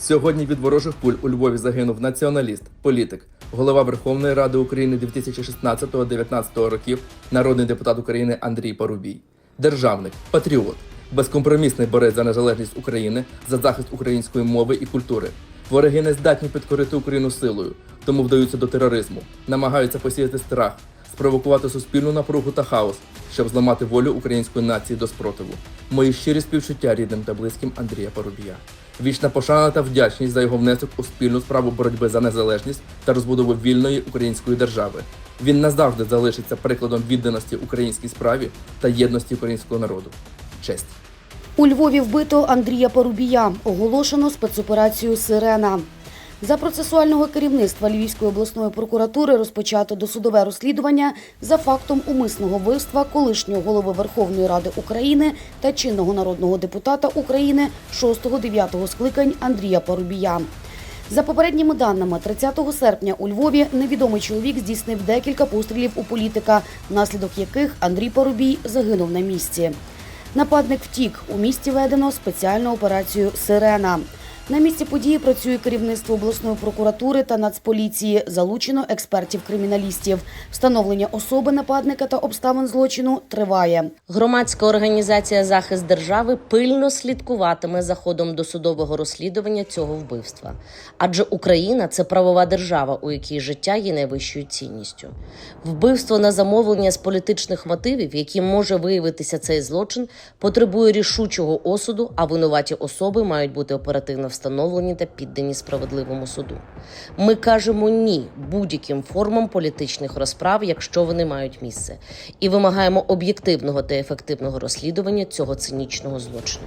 Сьогодні від ворожих пуль у Львові загинув націоналіст, політик, голова Верховної Ради України 2016-2019 років, народний депутат України Андрій Парубій, державник, патріот, безкомпромісний борець за незалежність України, за захист української мови і культури. Вороги не здатні підкорити Україну силою, тому вдаються до тероризму, намагаються посіяти страх, спровокувати суспільну напругу та хаос, щоб зламати волю української нації до спротиву. Мої щирі співчуття рідним та близьким Андрія Парубія. Вічна пошана та вдячність за його внесок у спільну справу боротьби за незалежність та розбудову вільної української держави. Він назавжди залишиться прикладом відданості українській справі та єдності українського народу. Честь. У Львові вбито Андрія Порубія. Оголошено спецоперацію Сирена. За процесуального керівництва Львівської обласної прокуратури розпочато досудове розслідування за фактом умисного вбивства колишнього голови Верховної Ради України та чинного народного депутата України 6-9 скликань Андрія Порубія. За попередніми даними, 30 серпня у Львові невідомий чоловік здійснив декілька пострілів у політика, внаслідок яких Андрій Порубій загинув на місці. Нападник втік. У місті ведено спеціальну операцію Сирена. На місці події працює керівництво обласної прокуратури та Нацполіції. Залучено експертів-криміналістів. Встановлення особи нападника та обставин злочину триває. Громадська організація Захист держави пильно слідкуватиме за ходом досудового розслідування цього вбивства. Адже Україна це правова держава, у якій життя є найвищою цінністю. Вбивство на замовлення з політичних мотивів, яким може виявитися цей злочин, потребує рішучого осуду, а винуваті особи мають бути оперативно встановлені та піддані справедливому суду. Ми кажемо ні будь-яким формам політичних розправ, якщо вони мають місце, і вимагаємо об'єктивного та ефективного розслідування цього цинічного злочину.